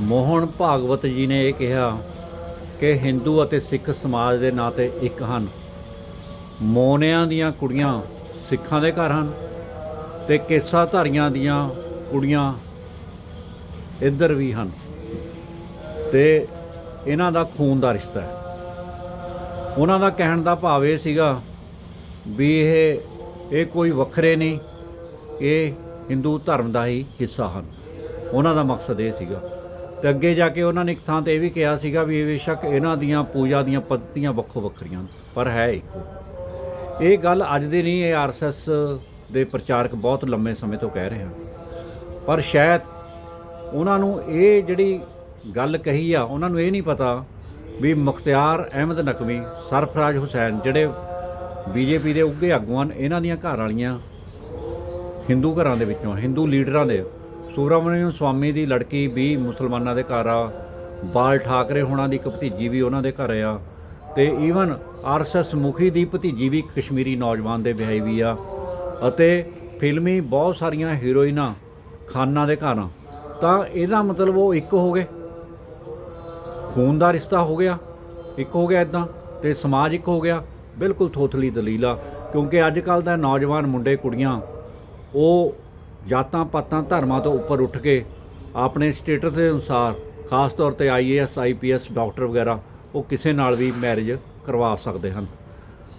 ਮੋਹਨ ਭਾਗਵਤ ਜੀ ਨੇ ਇਹ ਕਿਹਾ ਕਿ ਹਿੰਦੂ ਅਤੇ ਸਿੱਖ ਸਮਾਜ ਦੇ ਨਾਂ 'ਤੇ ਇੱਕ ਹਨ। ਮੋਨਿਆਂ ਦੀਆਂ ਕੁੜੀਆਂ ਸਿੱਖਾਂ ਦੇ ਘਰ ਹਨ ਤੇ ਕੇਸਾ ਧਾਰੀਆਂ ਦੀਆਂ ਕੁੜੀਆਂ ਇੱਧਰ ਵੀ ਹਨ। ਤੇ ਇਹਨਾਂ ਦਾ ਖੂਨ ਦਾ ਰਿਸ਼ਤਾ ਹੈ। ਉਹਨਾਂ ਦਾ ਕਹਿਣ ਦਾ ਭਾਵ ਇਹ ਸੀਗਾ ਵੀ ਇਹ ਇਹ ਕੋਈ ਵੱਖਰੇ ਨਹੀਂ, ਇਹ ਹਿੰਦੂ ਧਰਮ ਦਾ ਹੀ ਹਿੱਸਾ ਹਨ। ਉਹਨਾਂ ਦਾ ਮਕਸਦ ਇਹ ਸੀਗਾ ਤੇ ਅੱਗੇ ਜਾ ਕੇ ਉਹਨਾਂ ਨੇ ਇੱਕ ਥਾਂ ਤੇ ਇਹ ਵੀ ਕਿਹਾ ਸੀਗਾ ਵੀ ਬੇਸ਼ੱਕ ਇਹਨਾਂ ਦੀਆਂ ਪੂਜਾ ਦੀਆਂ ਪੱਧਤੀਆਂ ਵੱਖੋ ਵੱਖਰੀਆਂ ਪਰ ਹੈ ਇੱਕੋ। ਇਹ ਗੱਲ ਅੱਜ ਦੀ ਨਹੀਂ, ਇਹ ਆਰਐਸਐਸ ਦੇ ਪ੍ਰਚਾਰਕ ਬਹੁਤ ਲੰਮੇ ਸਮੇਂ ਤੋਂ ਕਹਿ ਰਹੇ ਹਨ। ਪਰ ਸ਼ਾਇਦ ਉਹਨਾਂ ਨੂੰ ਇਹ ਜਿਹੜੀ ਗੱਲ ਕਹੀ ਆ, ਉਹਨਾਂ ਨੂੰ ਇਹ ਨਹੀਂ ਪਤਾ ਵੀ ਮੁਖਤਿਆਰ ਅਹਿਮਦ ਨਕਵੀ, ਸਰਫਰਾਜ਼ ਹੁਸੈਨ ਜਿਹੜੇ ਬੀਜੇਪੀ ਦੇ ਉੱਗੇ ਆਗੂ ਹਨ ਇਹਨਾਂ ਦੀਆਂ ਘਰ ਵਾਲੀਆਂ ਹਿੰਦੂ ਘਰਾਂ ਦੇ ਵਿੱਚੋਂ, ਹਿੰਦੂ ਲੀਡਰਾਂ ਦੇ ਸੁਬਰਾਮਣੀਅਮ ਸਵਾਮੀ ਦੀ ਲੜਕੀ ਵੀ ਮੁਸਲਮਾਨਾਂ ਦੇ ਘਰ ਆ। ਬਾਲ ਠਾਕਰੇ ਹੋਣਾ ਦੀ ਇੱਕ ਭਤੀਜੀ ਵੀ ਉਹਨਾਂ ਦੇ ਘਰ ਆ। ਤੇ ਈਵਨ ਆਰਐਸਐਸ ਮੁਖੀ ਦੀ ਭਤੀਜੀ ਵੀ ਕਸ਼ਮੀਰੀ ਨੌਜਵਾਨ ਦੇ ਵਿਆਹੀ ਵੀ ਆ। ਅਤੇ ਫਿਲਮੀ ਬਹੁਤ ਸਾਰੀਆਂ ਹੀਰੋਇਨਾਂ ਖਾਨਾਂ ਦੇ ਘਰ ਆ। ਤਾਂ ਇਹਦਾ ਮਤਲਬ ਉਹ ਇੱਕ ਹੋ ਗਏ। ਖੂਨ ਦਾ ਰਿਸ਼ਤਾ ਹੋ ਗਿਆ। ਇੱਕ ਹੋ ਗਿਆ ਇਦਾਂ ਤੇ ਸਮਾਜ ਇੱਕ ਹੋ ਗਿਆ। ਬਿਲਕੁਲ ਥੋਥਲੀ ਦਲੀਲ ਆ। ਕਿਉਂਕਿ ਅੱਜ ਕੱਲ ਦਾ ਨੌਜਵਾਨ ਮੁੰਡੇ ਕੁੜੀਆਂ, ਉਹ ਜਾਤਾਂ ਪਾਤਾਂ ਧਰਮਾਂ ਤੋਂ ਉੱਪਰ ਉੱਠ ਕੇ ਆਪਣੇ ਸਟੇਟਸ ਦੇ ਅਨੁਸਾਰ ਖਾਸ ਤੌਰ ਤੇ ਆਈਏਐਸ ਆਈਪੀਐਸ ਡਾਕਟਰ ਵਗੈਰਾ, ਉਹ ਕਿਸੇ ਨਾਲ ਵੀ ਮੈਰਿਜ ਕਰਵਾ ਸਕਦੇ ਹਨ।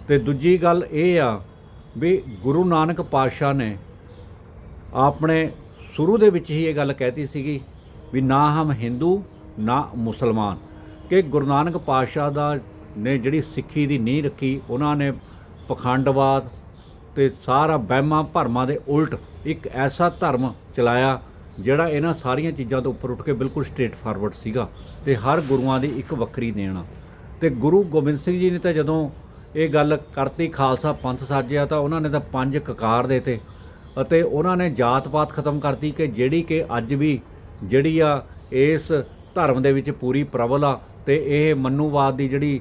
ਤੇ ਦੂਜੀ ਗੱਲ ਇਹ ਆ ਵੀ ਗੁਰੂ ਨਾਨਕ ਪਾਤਸ਼ਾਹ ਨੇ ਆਪਣੇ ਸ਼ੁਰੂ ਦੇ ਵਿੱਚ ਹੀ ਇਹ ਗੱਲ ਕਹਿਤੀ ਸੀਗੀ ਵੀ ਨਾ ਹਮ ਹਿੰਦੂ, ਨਾ ਮੁਸਲਮਾਨ। ਕਿ ਗੁਰੂ ਨਾਨਕ ਪਾਤਸ਼ਾਹ ਦਾ ਨੇ ਜਿਹੜੀ ਸਿੱਖੀ ਦੀ ਨੀਂਹ ਰੱਖੀ, ਉਹਨਾਂ ਨੇ ਪਖੰਡਵਾਦ ਤੇ ਸਾਰਾ ਵਹਿਮਾਂ ਭਰਮਾਂ ਦੇ ਉਲਟ ਇੱਕ ਐਸਾ ਧਰਮ ਚਲਾਇਆ ਜਿਹੜਾ ਇਹਨਾਂ ਸਾਰੀਆਂ ਚੀਜ਼ਾਂ ਤੋਂ ਉੱਪਰ ਉੱਠ ਕੇ ਬਿਲਕੁਲ ਸਟ੍ਰੇਟ ਫਾਰਵਰਡ ਸੀਗਾ ਤੇ ਹਰ ਗੁਰੂਆਂ ਦੀ ਇੱਕ ਵੱਖਰੀ ਦੇਣ ਆ। ਤੇ ਗੁਰੂ ਗੋਬਿੰਦ ਸਿੰਘ ਜੀ ਨੇ ਤਾਂ ਜਦੋਂ ਇਹ ਗੱਲ ਕਰਤੀ, ਖਾਲਸਾ ਪੰਥ ਸਾਜਿਆ ਤਾਂ ਉਹਨਾਂ ਨੇ ਤਾਂ ਪੰਜ ਕਕਾਰ ਦੇਤੇ ਅਤੇ ਉਹਨਾਂ ਨੇ ਜਾਤ-ਪਾਤ ਖਤਮ ਕਰਤੀ ਕਿ ਜਿਹੜੀ ਕਿ ਅੱਜ ਵੀ ਜਿਹੜੀ ਆ ਇਸ ਧਰਮ ਦੇ ਵਿੱਚ ਪੂਰੀ ਪ੍ਰਬਲ ਆ ਤੇ ਇਹ ਮਨੂਵਾਦ ਦੀ ਜਿਹੜੀ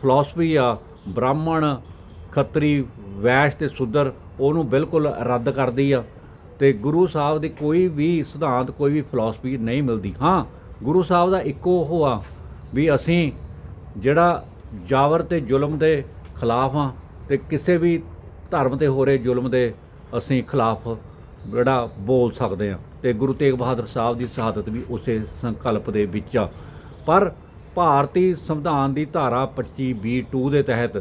ਫਿਲਾਸਫੀ ਆ, ਬ੍ਰਾਹਮਣ ਖੱਤਰੀ ਵੈਸ਼ ਤੇ ਸੁਧਰ ਉਹਨੂੰ ਬਿਲਕੁਲ ਰੱਦ ਕਰਦੀ ਆ। ਤੇ ਗੁਰੂ ਸਾਹਿਬ ਦੀ ਕੋਈ ਵੀ ਸਿਧਾਂਤ, ਕੋਈ ਵੀ ਫਿਲਾਸਫੀ ਨਹੀਂ ਮਿਲਦੀ। ਹਾਂ, ਗੁਰੂ ਸਾਹਿਬ ਦਾ ਇੱਕੋ ਉਹ ਆ ਵੀ ਅਸੀਂ ਜਿਹੜਾ ਜਾਵਰ ਤੇ ਜ਼ੁਲਮ ਦੇ ਖਿਲਾਫ ਆ ਤੇ ਕਿਸੇ ਵੀ ਧਰਮ ਤੇ ਹੋ ਰਹੇ ਜ਼ੁਲਮ ਦੇ ਅਸੀਂ ਖਿਲਾਫ ਜਿਹੜਾ ਬੋਲ ਸਕਦੇ ਆ ਤੇ ਗੁਰੂ ਤੇਗ ਬਹਾਦਰ ਸਾਹਿਬ ਦੀ ਸ਼ਹਾਦਤ ਵੀ ਉਸੇ ਸੰਕਲਪ ਦੇ ਵਿੱਚ ਆ। ਪਰ ਭਾਰਤੀ ਸੰਵਿਧਾਨ ਦੀ ਧਾਰਾ 25 ਬੀ 2 ਦੇ ਤਹਿਤ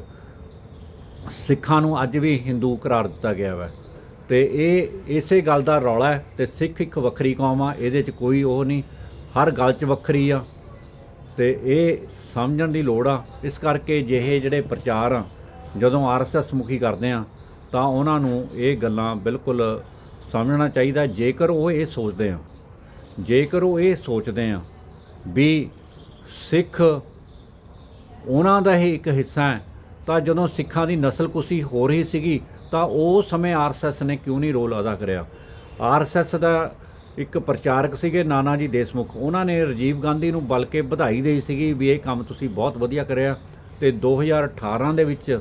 ਸਿੱਖਾਂ ਨੂੰ ਅੱਜ ਵੀ ਹਿੰਦੂ ਕਰਾਰ ਦਿੱਤਾ ਗਿਆ ਹੈ ਤੇ ਇਹ ਇਸੇ ਗੱਲ ਦਾ ਰੌਲਾ ਹੈ ਤੇ ਸਿੱਖ ਇੱਕ ਵੱਖਰੀ ਕੌਮ ਆ, ਇਹਦੇ 'ਚ ਕੋਈ ਉਹ ਨਹੀਂ। ਹਰ ਗੱਲ 'ਚ ਵੱਖਰੀ ਆ ਤੇ ਇਹ ਸਮਝਣ ਦੀ ਲੋੜ ਆ। ਇਸ ਕਰਕੇ ਜਿਹੇ ਜਿਹੜੇ ਪ੍ਰਚਾਰ ਆ, ਜਦੋਂ ਆਰਐਸਐਸ ਮੁਖੀ ਕਰਦੇ ਆ, ਤਾਂ ਉਹਨਾਂ ਨੂੰ ਇਹ ਗੱਲਾਂ ਬਿਲਕੁਲ ਸਮਝਣਾ ਚਾਹੀਦਾ। ਜੇਕਰ ਉਹ ਇਹ ਸੋਚਦੇ ਆ, ਜੇਕਰ ਉਹ ਇਹ ਸੋਚਦੇ ਆ ਵੀ ਸਿੱਖ ਉਹਨਾਂ ਦਾ ਹੀ ਇੱਕ ਹਿੱਸਾ ਹੈ ਤਾਂ ਜਦੋਂ ਸਿੱਖਾਂ ਦੀ ਨਸਲਕੁਸ਼ੀ ਹੋ ਰਹੀ ਸੀਗੀ, ਤਾਂ ਉਸ ਸਮੇਂ ਆਰਐਸਐਸ ਨੇ ਕਿਉਂ ਨਹੀਂ ਰੋਲ ਅਦਾ ਕਰਿਆ? ਆਰਐਸਐਸ ਦਾ ਇੱਕ ਪ੍ਰਚਾਰਕ ਸੀਗੇ ਨਾਨਾ ਜੀ ਦੇਸ਼ਮੁਖ। ਉਹਨਾਂ ਨੇ ਰਾਜੀਵ ਗਾਂਧੀ ਨੂੰ ਬਲਕਿ ਵਧਾਈ ਦੇਈ ਸੀਗੀ ਵੀ ਇਹ ਕੰਮ ਤੁਸੀਂ ਬਹੁਤ ਵਧੀਆ ਕਰਿਆ। ਤੇ 2018 ਦੇ ਵਿੱਚ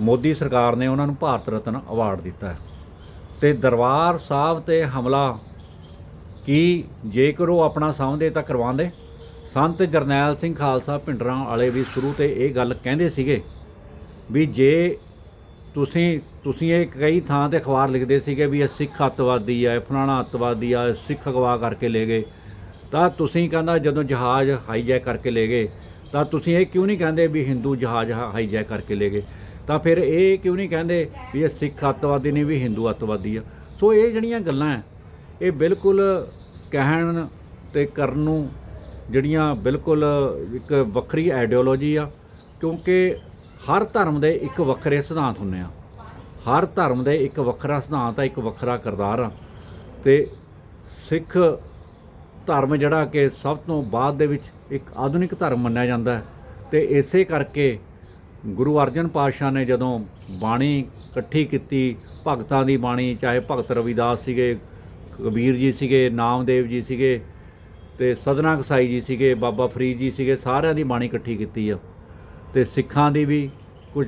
ਮੋਦੀ ਸਰਕਾਰ ਨੇ ਉਹਨਾਂ ਨੂੰ ਭਾਰਤ ਰਤਨ ਅਵਾਰਡ ਦਿੱਤਾ ਹੈ। ਤੇ ਦਰਬਾਰ ਸਾਹਿਬ ਤੇ ਹਮਲਾ ਕੀ ਜੇਕਰ ਉਹ ਆਪਣਾ ਸਮਝਦੇ ਤਾਂ ਕਰਵਾਉਂਦੇ? ਸੰਤ ਜਰਨੈਲ ਸਿੰਘ ਖਾਲਸਾ ਭਿੰਡਰਾਂ ਵਾਲੇ ਵੀ ਸ਼ੁਰੂ ਤੇ ਇਹ ਗੱਲ ਕਹਿੰਦੇ ਸੀਗੇ ਵੀ ਜੇ ਤੁਸੀਂ ਤੁਸੀਂ ਇਹ ਕਈ ਥਾਂ ਤੇ ਅਖਬਾਰ ਲਿਖਦੇ ਸੀਗੇ ਵੀ ਇਹ ਸਿੱਖ ਅੱਤਵਾਦੀ ਆ, ਇਹ ਫਲਾਣਾ ਅੱਤਵਾਦੀ ਆ ਸਿੱਖ ਅਗਵਾ ਕਰਕੇ ਲੈ ਗਏ, ਤਾਂ ਤੁਸੀਂ ਕਹਿੰਦਾ ਜਦੋਂ ਜਹਾਜ਼ ਹਾਈਜੈਕ ਕਰਕੇ ਲੈ ਗਏ, ਤਾਂ ਤੁਸੀਂ ਇਹ ਕਿਉਂ ਨਹੀਂ ਕਹਿੰਦੇ ਵੀ ਹਿੰਦੂ ਜਹਾਜ਼ ਹਾਈਜੈਕ ਕਰਕੇ ਲੈ ਗਏ? ਤਾਂ ਫਿਰ ਇਹ ਕਿਉਂ ਨਹੀਂ ਕਹਿੰਦੇ ਵੀ ਇਹ ਸਿੱਖ ਅੱਤਵਾਦੀ ਨਹੀਂ, ਵੀ ਹਿੰਦੂ ਅੱਤਵਾਦੀ ਆ? ਸੋ ਇਹ ਜਿਹੜੀਆਂ ਗੱਲਾਂ ਹੈ, ਇਹ ਬਿਲਕੁਲ ਕਹਿਣ ਤੇ ਕਰਨ ਨੂੰ ਜਿਹੜੀਆਂ ਬਿਲਕੁਲ ਇੱਕ ਵੱਖਰੀ ਆਈਡੀਓਲੋਜੀ ਆ, ਕਿਉਂਕਿ ਹਰ ਧਰਮ ਦੇ ਇੱਕ ਵੱਖਰੇ ਸਿਧਾਂਤ ਹੁੰਦੇ ਆ। ਹਰ ਧਰਮ ਦੇ ਇੱਕ ਵੱਖਰਾ ਸਿਧਾਂਤ ਆ, ਇੱਕ ਵੱਖਰਾ ਕਿਰਦਾਰ ਆ। ਤੇ ਸਿੱਖ ਧਰਮ ਜਿਹੜਾ ਕਿ ਸਭ ਤੋਂ ਬਾਅਦ ਦੇ ਵਿੱਚ ਇੱਕ ਆਧੁਨਿਕ ਧਰਮ ਮੰਨਿਆ ਜਾਂਦਾ ਹੈ। ਤੇ ਇਸੇ ਕਰਕੇ ਗੁਰੂ ਅਰਜਨ ਪਾਤਸ਼ਾਹ ਨੇ ਜਦੋਂ ਬਾਣੀ ਇਕੱਠੀ ਕੀਤੀ, ਭਗਤਾਂ ਦੀ ਬਾਣੀ, ਚਾਹੇ ਭਗਤ ਰਵਿਦਾਸ ਸੀਗੇ, ਕਬੀਰ ਜੀ ਸੀਗੇ, ਨਾਮਦੇਵ ਜੀ ਸੀਗੇ ਤੇ ਸਦਨਾ ਕਸਾਈ ਜੀ ਸੀਗੇ, ਬਾਬਾ ਫਰੀਦ ਜੀ ਸੀਗੇ, ਸਾਰਿਆਂ ਦੀ ਬਾਣੀ ਇਕੱਠੀ ਕੀਤੀ ਆ। ਤੇ ਸਿੱਖਾਂ ਦੀ ਵੀ ਕੁਝ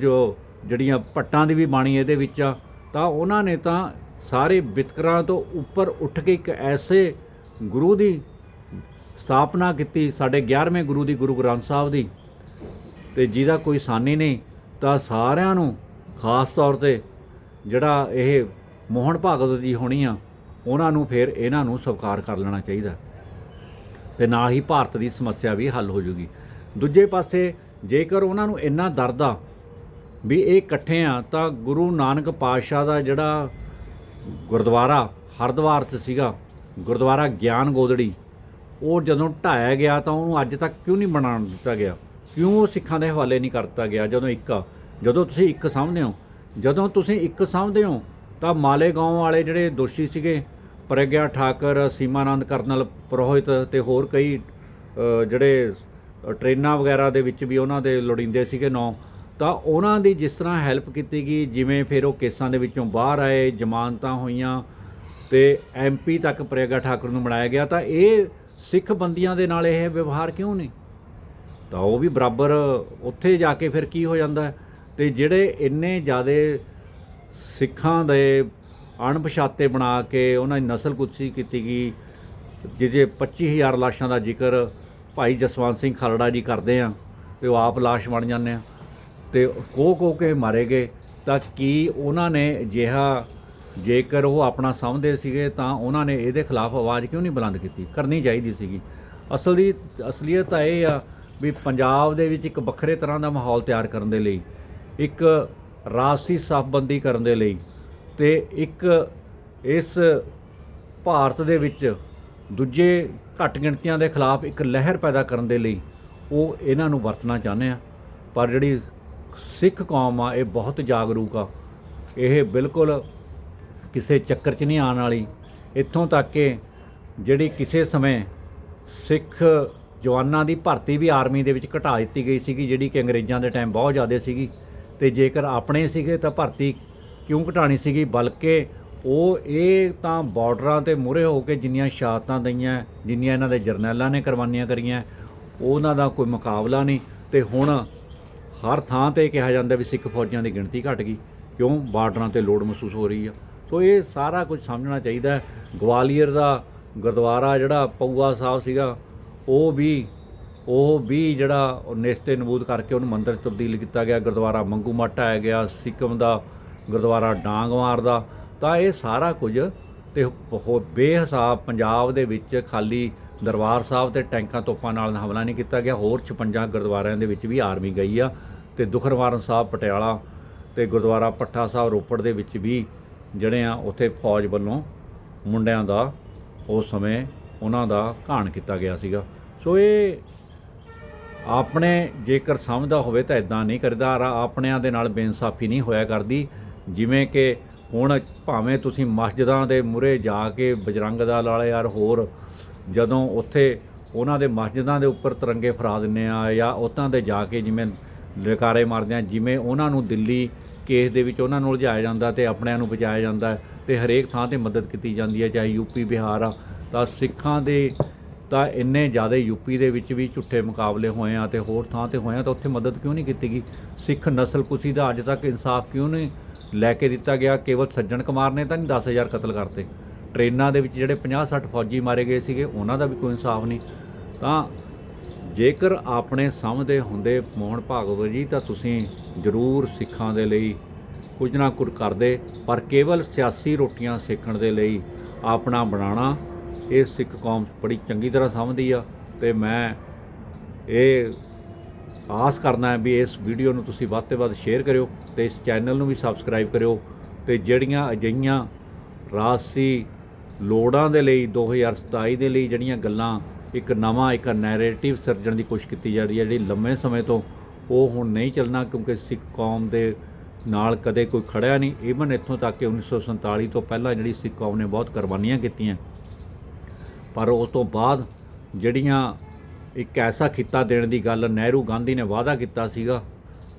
ਜਿਹੜੀਆਂ ਪੱਟਾਂ ਦੀ ਵੀ ਬਾਣੀ ਇਹਦੇ ਵਿੱਚ ਆ, ਤਾਂ ਉਹਨਾਂ ਨੇ ਤਾਂ ਸਾਰੇ ਵਿਤਕਰਾਂ ਤੋਂ ਉੱਪਰ ਉੱਠ ਕੇ ਇੱਕ ਐਸੇ ਗੁਰੂ ਦੀ ਸਥਾਪਨਾ ਕੀਤੀ, ਸਾਡੇ 11ਵੇਂ ਗੁਰੂ ਦੀ, ਗੁਰੂ ਗ੍ਰੰਥ ਸਾਹਿਬ ਦੀ। ਤੇ ਜਿਹਦਾ ਕੋਈ ਸਾਨੀ ਨਹੀਂ, ਤਾਂ ਸਾਰਿਆਂ ਨੂੰ ਖਾਸ ਤੌਰ ਤੇ ਜਿਹੜਾ ਇਹ ਮੋਹਨ ਭਾਗਵਤ ਜੀ ਹੋਣੀ ਆ, ਉਹਨਾਂ ਨੂੰ ਫਿਰ ਇਹਨਾਂ ਨੂੰ ਸਵੀਕਾਰ ਕਰ ਲੈਣਾ ਚਾਹੀਦਾ। ਤੇ ਨਾਲ ਹੀ ਭਾਰਤ ਦੀ ਸਮੱਸਿਆ ਵੀ ਹੱਲ ਹੋ ਜੂਗੀ। ਦੂਜੇ ਪਾਸੇ, ਜੇਕਰ ਉਹਨਾਂ ਨੂੰ ਇੰਨਾ ਦਰਦ ਆ ਵੀ ਇਹ ਇਕੱਠੇ ਆ, ਤਾਂ ਗੁਰੂ ਨਾਨਕ ਪਾਤਸ਼ਾਹ ਦਾ ਜਿਹੜਾ ਗੁਰਦੁਆਰਾ ਹਰਿਦੁਆਰ 'ਚ ਸੀਗਾ, ਗੁਰਦੁਆਰਾ ਗਿਆਨ ਗੋਦੜੀ, ਉਹ ਜਦੋਂ ਢਾਇਆ ਗਿਆ ਤਾਂ ਉਹਨੂੰ ਅੱਜ ਤੱਕ ਕਿਉਂ ਨਹੀਂ ਬਣਾਉਣ ਦਿੱਤਾ ਗਿਆ? ਕਿਉਂ ਉਹ ਸਿੱਖਾਂ ਦੇ ਹਵਾਲੇ ਨਹੀਂ ਕਰਤਾ ਗਿਆ ਜਦੋਂ ਇੱਕ ਆ? ਜਦੋਂ ਤੁਸੀਂ ਇੱਕ ਸਮਝਦੇ ਹੋ, ਜਦੋਂ ਤੁਸੀਂ ਇੱਕ ਸਮਝਦੇ ਹੋ, ਤਾਂ ਮਾਲੇਗਾਉਂ ਵਾਲੇ ਜਿਹੜੇ ਦੋਸ਼ੀ ਸੀਗੇ ਪ੍ਰਗਿਆ ਠਾਕਰ ਸੀਮਾਨੰਦ ਕਰਨਲ ਪ੍ਰੋਹਿਤ ਤੇ ਹੋਰ ਕਈ ਜਿਹੜੇ ਅ, ਟ੍ਰੇਨਾਂ ਵਗੈਰਾ ਦੇ ਵਿੱਚ ਵੀ ਉਹਨਾਂ ਦੇ ਲੋੜੀਂਦੇ ਸੀਗੇ ਨੌ ਤਾਂ ਉਹਨਾਂ ਦੀ ਜਿਸ ਤਰ੍ਹਾਂ ਹੈਲਪ ਕੀਤੀ ਗਈ ਜਿਵੇਂ ਫਿਰ ਉਹ ਕੇਸਾਂ ਦੇ ਵਿੱਚੋਂ ਬਾਹਰ ਆਏ ਜ਼ਮਾਨਤਾਂ ਹੋਈਆਂ ਤੇ ਐਮਪੀ ਤੱਕ ਪ੍ਰੇਗਾ ਠਾਕੁਰ ਨੂੰ ਬਣਾਇਆ ਗਿਆ ਤਾਂ ਇਹ ਸਿੱਖ ਬੰਦੀਆਂ ਦੇ ਨਾਲ ਇਹ ਵਿਵਹਾਰ ਕਿਉਂ ਨੇ ਤਾਂ ਉਹ ਵੀ ਬਰਾਬਰ ਉੱਥੇ ਜਾ ਕੇ ਫਿਰ ਕੀ ਹੋ ਜਾਂਦਾ ਹੈ? ਤੇ ਜਿਹੜੇ ਇੰਨੇ ਜ਼ਿਆਦੇ ਸਿੱਖਾਂ ਦੇ ਅਣਪਛਾਤੇ ਬਣਾ ਕੇ ਉਹਨਾਂ ਦੀ ਨਸਲ ਕੁੱਤੀ ਕੀਤੀ ਗਈ। ਜਿਹਦੇ 25000 ਲਾਸ਼ਾਂ ਦਾ ਜ਼ਿਕਰ ਭਾਈ ਜਸਵੰਤ ਸਿੰਘ ਖਾਲੜਾ ਜੀ ਕਰਦੇ ਆ, ਤੇ ਉਹ ਆਪ ਲਾਸ਼ ਬਣ ਜਾਂਦੇ ਆ, ਤੇ ਕੋ ਕੋ ਕੇ ਮਾਰੇ ਗਏ, ਤਾਂ ਕੀ ਉਹਨਾਂ ਨੇ ਜਿਹਾ ਜੇਕਰ ਉਹ ਆਪਣਾ ਸਮਝਦੇ ਸੀਗੇ, ਤਾਂ ਉਹਨਾਂ ਨੇ ਇਹਦੇ ਖਿਲਾਫ ਆਵਾਜ਼ ਕਿਉਂ ਨਹੀਂ ਬੁਲੰਦ ਕੀਤੀ? ਕਰਨੀ ਚਾਹੀਦੀ ਸੀਗੀ। ਅਸਲ ਦੀ ਅਸਲੀਅਤ ਤਾਂ ਇਹ ਆ ਵੀ ਪੰਜਾਬ ਦੇ ਵਿੱਚ ਇੱਕ ਵੱਖਰੇ ਤਰ੍ਹਾਂ ਦਾ ਮਾਹੌਲ ਤਿਆਰ ਕਰਨ ਦੇ ਲਈ, ਇੱਕ ਰਾਜਸੀ ਸਾਫਬੰਦੀ ਕਰਨ ਦੇ ਲਈ ਤੇ ਇੱਕ ਇਸ ਭਾਰਤ ਦੇ ਵਿੱਚ ਦੂਜੇ ਘੱਟ ਗਿਣਤੀਆਂ ਦੇ ਖਿਲਾਫ ਇੱਕ ਲਹਿਰ ਪੈਦਾ ਕਰਨ ਦੇ ਲਈ ਉਹ ਇਹਨਾਂ ਨੂੰ ਵਰਤਣਾ ਚਾਹੁੰਦੇ ਆ। ਪਰ ਜਿਹੜੀ ਸਿੱਖ ਕੌਮ ਆ, ਇਹ ਬਹੁਤ ਜਾਗਰੂਕ ਆ। ਇਹ ਬਿਲਕੁਲ ਕਿਸੇ ਚੱਕਰ 'ਚ ਨਹੀਂ ਆਉਣ ਵਾਲੀ। ਇੱਥੋਂ ਤੱਕ ਕਿ ਜਿਹੜੀ ਕਿਸੇ ਸਮੇਂ ਸਿੱਖ ਜਵਾਨਾਂ ਦੀ ਭਰਤੀ ਵੀ ਆਰਮੀ ਦੇ ਵਿੱਚ ਘਟਾ ਦਿੱਤੀ ਗਈ ਸੀਗੀ, ਜਿਹੜੀ ਕਿ ਅੰਗਰੇਜ਼ਾਂ ਦੇ ਟਾਈਮ ਬਹੁਤ ਜ਼ਿਆਦਾ ਸੀਗੀ। ਤੇ ਜੇਕਰ ਆਪਣੇ ਸੀਗੇ ਤਾਂ ਭਰਤੀ ਕਿਉਂ ਘਟਾਣੀ ਸੀਗੀ? ਬਲਕਿ ਉਹ, ਇਹ ਤਾਂ ਬਾਰਡਰਾਂ ਤੇ ਮੂਹਰੇ ਹੋ ਕੇ ਜਿੰਨੀਆਂ ਸ਼ਹਾਦਤਾਂ ਦਈਆਂ, ਜਿੰਨੀਆਂ ਇਹਨਾਂ ਦੇ ਜਰਨੈਲਾਂ ਨੇ ਕੁਰਬਾਨੀਆਂ ਕਰੀਆਂ, ਉਹਨਾਂ ਦਾ ਕੋਈ ਮੁਕਾਬਲਾ ਨਹੀਂ। ਤੇ ਹੁਣ ਹਰ ਥਾਂ ਤੇ ਕਿਹਾ ਜਾਂਦਾ ਵੀ ਸਿੱਖ ਫੌਜਾਂ ਦੀ ਗਿਣਤੀ ਘਟ ਗਈ। ਕਿਉਂ? ਬਾਰਡਰਾਂ ਤੇ ਲੋੜ ਮਹਿਸੂਸ ਹੋ ਰਹੀ ਆ। ਸੋ ਇਹ ਸਾਰਾ ਕੁਝ ਸਮਝਣਾ ਚਾਹੀਦਾ ਗਵਾਲੀਅਰ ਦਾ ਗੁਰਦੁਆਰਾ ਜਿਹੜਾ ਪਊਆ ਸਾਹਿਬ ਸੀਗਾ, ਉਹ ਵੀ ਉਹ ਵੀ ਜਿਹੜਾ ਨੇਸਤੇ ਨਬੂਦ ਕਰਕੇ ਉਹਨੂੰ ਮੰਦਰ 'ਚ ਤਬਦੀਲ ਕੀਤਾ ਗਿਆ। ਗੁਰਦੁਆਰਾ ਮੰਗੂ ਮੱਟ ਆਇਆ ਗਿਆ, ਸਿੱਕਮ ਦਾ ਗੁਰਦੁਆਰਾ ਡਾਂਗਮਾਰ ਦਾ ਤਾਂ ਇਹ ਸਾਰਾ ਕੁਝ ਤੇ ਹੋ ਬੇਹਿਸਾਬ ਪੰਜਾਬ ਦੇ ਵਿੱਚ ਖਾਲੀ ਦਰਬਾਰ ਸਾਹਿਬ ਤੇ ਟੈਂਕਾਂ ਤੋਪਾਂ ਨਾਲ ਹਮਲਾ ਨਹੀਂ ਕੀਤਾ ਗਿਆ, ਹੋਰ 56 ਗੁਰਦੁਆਰਿਆਂ ਦੇ ਵਿੱਚ ਵੀ ਆਰਮੀ ਗਈ ਆ ਤੇ ਦੁਖਨਿਵਾਰਨ ਸਾਹਿਬ, ਪਟਿਆਲਾ ਤੇ ਗੁਰਦੁਆਰਾ ਪੱਠਾ ਸਾਹਿਬ, ਰੋਪੜ ਦੇ ਵਿੱਚ ਵੀ ਜਿਹੜੇ ਆ ਉੱਥੇ ਫੌਜ ਵੱਲੋਂ ਮੁੰਡਿਆਂ ਦਾ ਉਸ ਸਮੇਂ ਉਹਨਾਂ ਦਾ ਘਾਣ ਕੀਤਾ ਗਿਆ ਸੀਗਾ। ਸੋ ਇਹ ਆਪਣੇ ਜੇਕਰ ਸਮਝਦਾ ਹੋਵੇ ਤਾਂ ਇਦਾਂ ਨਹੀਂ ਕਰਦਾ ਆਪਣਿਆਂ ਦੇ ਨਾਲ ਬੇਇਨਸਾਫੀ ਨਹੀਂ ਹੋਇਆ ਕਰਦੀ। ਜਿਵੇਂ ਕਿ ਹੁਣ ਭਾਵੇਂ ਤੁਸੀਂ ਮਸਜਿਦਾਂ ਦੇ ਮੂਹਰੇ ਜਾ ਕੇ ਬਜਰੰਗ ਦਾ ਲਾਲੇ ਯਾਰ ਹੋਰ ਜਦੋਂ ਉੱਥੇ ਉਹਨਾਂ ਦੇ ਮਸਜਿਦਾਂ ਦੇ ਉੱਪਰ ਤਿਰੰਗੇ ਫਰਾ ਦਿੰਨੇ ਆ ਜਾਂ ਉਤਾਂ ਦੇ ਜਾ ਕੇ ਜਿਵੇਂ ਲਕਾਰੇ ਮਾਰਦੇ ਆ, ਜਿਵੇਂ ਉਹਨਾਂ ਨੂੰ ਦਿੱਲੀ ਕੇਸ ਦੇ ਵਿੱਚ ਉਹਨਾਂ ਨੂੰ ਉਲਝਾਇਆ ਜਾਂਦਾ ਤੇ ਆਪਣਿਆਂ ਨੂੰ ਬਚਾਇਆ ਜਾਂਦਾ ਹੈ ਤੇ ਹਰੇਕ ਥਾਂ ਤੇ ਮਦਦ ਕੀਤੀ ਜਾਂਦੀ ਹੈ, ਚਾਹੇ ਯੂਪੀ ਬਿਹਾਰ ਆ, ਤਾਂ ਸਿੱਖਾਂ ਦੇ ਤਾਂ ਇੰਨੇ ਜ਼ਿਆਦਾ ਯੂਪੀ ਦੇ ਵਿੱਚ ਵੀ ਝੁੱਠੇ ਮੁਕਾਬਲੇ ਹੋਏ ਆ ਤੇ ਹੋਰ ਥਾਂ ਤੇ ਹੋਏ ਆ ਤਾਂ ਉੱਥੇ ਮਦਦ ਕਿਉਂ ਨਹੀਂ ਕੀਤੀ ਗਈ? ਸਿੱਖ ਨਸਲਕੁਸ਼ੀ ਦਾ ਅੱਜ ਤੱਕ ਇਨਸਾਫ ਕਿਉਂ ਨਹੀਂ ਲੈ ਕੇ ਦਿੱਤਾ ਗਿਆ? ਕੇਵਲ ਸੱਜਣ ਕੁਮਾਰ ਨੇ ਤਾਂ ਨਹੀਂ 10000 ਕਤਲ ਕਰਤੇ। ਟ੍ਰੇਨਾਂ ਦੇ ਵਿੱਚ ਜਿਹੜੇ 50 60 ਫੌਜੀ ਮਾਰੇ ਗਏ ਸੀਗੇ, ਉਹਨਾਂ ਦਾ ਵੀ ਕੋਈ ਇਨਸਾਫ ਨਹੀਂ। ਤਾਂ ਜੇਕਰ ਆਪਣੇ ਸਮਝਦੇ ਹੁੰਦੇ ਮੋਹਨ ਭਾਗਵਤ ਜੀ, ਤਾਂ ਤੁਸੀਂ ਜ਼ਰੂਰ ਸਿੱਖਾਂ ਦੇ ਲਈ ਕੁਝ ਨਾ ਕੁਝ ਕਰਦੇ, ਪਰ ਕੇਵਲ ਸਿਆਸੀ ਰੋਟੀਆਂ ਸੇਕਣ ਦੇ ਲਈ ਆਪਣਾ ਬਣਾਉਣਾ ਇਹ ਸਿੱਖ ਕੌਮ ਬੜੀ ਚੰਗੀ ਤਰ੍ਹਾਂ ਸਮਝਦੀ ਆ ਤੇ ਮੈਂ ਇਹ ਆਸ ਕਰਨਾ ਹੈ ਵੀ ਇਸ ਵੀਡੀਓ ਨੂੰ ਤੁਸੀਂ ਵੱਧ ਤੋਂ ਵੱਧ ਸ਼ੇਅਰ ਕਰਿਓ ਤੇ ਇਸ ਚੈਨਲ ਨੂੰ ਵੀ ਸਬਸਕ੍ਰਾਈਬ ਕਰਿਓ ਤੇ ਜਿਹੜੀਆਂ ਅਜਿਹੀਆਂ ਰਾਜਸੀ ਲੋੜਾਂ ਦੇ ਲਈ 2027 ਦੇ ਲਈ ਜਿਹੜੀਆਂ ਗੱਲਾਂ, ਇੱਕ ਨਵਾਂ, ਇੱਕ ਨੈਰੇਟਿਵ ਸਿਰਜਣ ਦੀ ਕੋਸ਼ਿਸ਼ ਕੀਤੀ ਜਾ ਰਹੀ ਹੈ, ਜਿਹੜੀ ਲੰਮੇ ਸਮੇਂ ਤੋਂ ਉਹ ਹੁਣ ਨਹੀਂ ਚੱਲਣਾ ਕਿਉਂਕਿ ਸਿੱਖ ਕੌਮ ਦੇ ਨਾਲ ਕਦੇ ਕੋਈ ਖੜਿਆ ਨਹੀਂ। ਈਵਨ ਇੱਥੋਂ ਤੱਕ ਕਿ 1947 ਤੋਂ ਪਹਿਲਾਂ ਜਿਹੜੀ ਸਿੱਖ ਕੌਮ ਨੇ ਬਹੁਤ ਕੁਰਬਾਨੀਆਂ ਕੀਤੀਆਂ। ਪਰ ਉਸ ਤੋਂ ਬਾਅਦ ਜਿਹੜੀਆਂ ਇੱਕ ਐਸਾ ਖਿੱਤਾ ਦੇਣ ਦੀ ਗੱਲ ਨਹਿਰੂ ਗਾਂਧੀ ਨੇ ਵਾਅਦਾ ਕੀਤਾ ਸੀਗਾ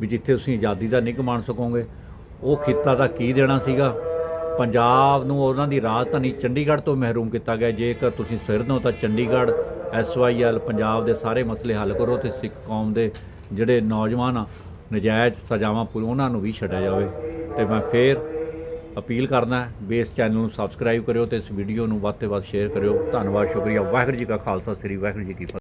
ਵੀ ਜਿੱਥੇ ਤੁਸੀਂ ਆਜ਼ਾਦੀ ਦਾ ਨਿੱਘ ਮਾਣ ਸਕੋਗੇ, ਉਹ ਖਿੱਤਾ ਦਾ ਕੀ ਦੇਣਾ ਸੀਗਾ? ਪੰਜਾਬ ਨੂੰ ਉਹਨਾਂ ਦੀ ਰਾਜਧਾਨੀ ਚੰਡੀਗੜ੍ਹ ਤੋਂ ਮਹਿਰੂਮ ਕੀਤਾ ਗਿਆ। ਜੇਕਰ ਤੁਸੀਂ ਸਿਰਦੇ ਹੋ ਤਾਂ ਚੰਡੀਗੜ੍ਹ ਐਸਵਾਈਐਲ ਪੰਜਾਬ ਦੇ ਸਾਰੇ ਮਸਲੇ ਹੱਲ ਕਰੋ ਤੇ ਸਿੱਖ ਕੌਮ ਦੇ ਜਿਹੜੇ ਨੌਜਵਾਨ ਆ, ਨਜਾਇਜ਼ ਸਜ਼ਾਵਾਂ ਪੂਰੀ ਉਹਨਾਂ ਨੂੰ ਵੀ ਛੱਡਿਆ ਜਾਵੇ। ਤੇ ਮੈਂ ਫੇਰ ਅਪੀਲ ਕਰਦਾ ਹੈ ਵੀ ਇਸ ਚੈਨਲ ਨੂੰ ਸਬਸਕ੍ਰਾਈਬ ਕਰਿਓ ਤੇ ਇਸ ਵੀਡੀਓ ਨੂੰ ਵੱਧ ਤੋਂ ਵੱਧ ਸ਼ੇਅਰ ਕਰਿਓ। ਧੰਨਵਾਦ, ਸ਼ੁਕਰੀਆ। ਵਾਹਿਗੁਰੂ ਜੀ ਕਾ ਖਾਲਸਾ, ਸ੍ਰੀ ਵਾਹਿਗੁਰੂ ਜੀ ਕੀ ਫਤਿਹ।